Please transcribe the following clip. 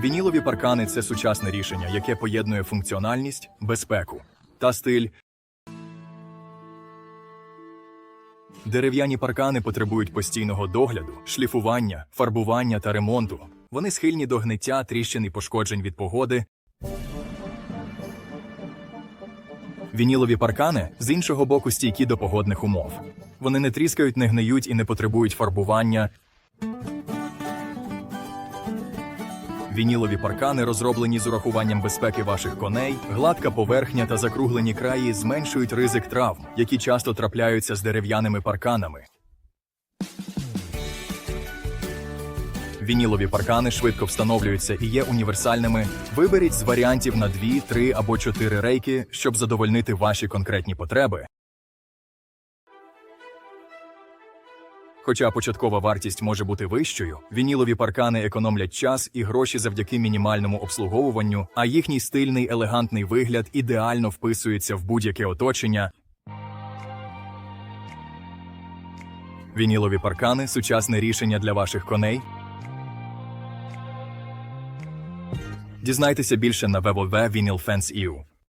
Вінілові паркани це сучасне рішення, яке поєднує функціональність, безпеку та стиль. Дерев'яні паркани потребують постійного догляду, шліфування, фарбування та ремонту. Вони схильні до гниття, тріщин і пошкоджень від погоди. Вінілові паркани з іншого боку стійкі до погодних умов. Вони не тріскають, не гниють і не потребують фарбування. Вінілові паркани розроблені з урахуванням безпеки ваших коней, гладка поверхня та закруглені краї зменшують ризик травм, які часто трапляються з дерев'яними парканами. Вінілові паркани швидко встановлюються і є універсальними. Виберіть з варіантів на 2, 3 або 4 рейки, щоб задовольнити ваші конкретні потреби. Хоча початкова вартість може бути вищою, вінілові паркани економлять час і гроші завдяки мінімальному обслуговуванню, а їхній стильний елегантний вигляд ідеально вписується в будь-яке оточення. Вінілові паркани сучасне рішення для ваших коней. Дізнайтеся більше на www.vinylfence.eu.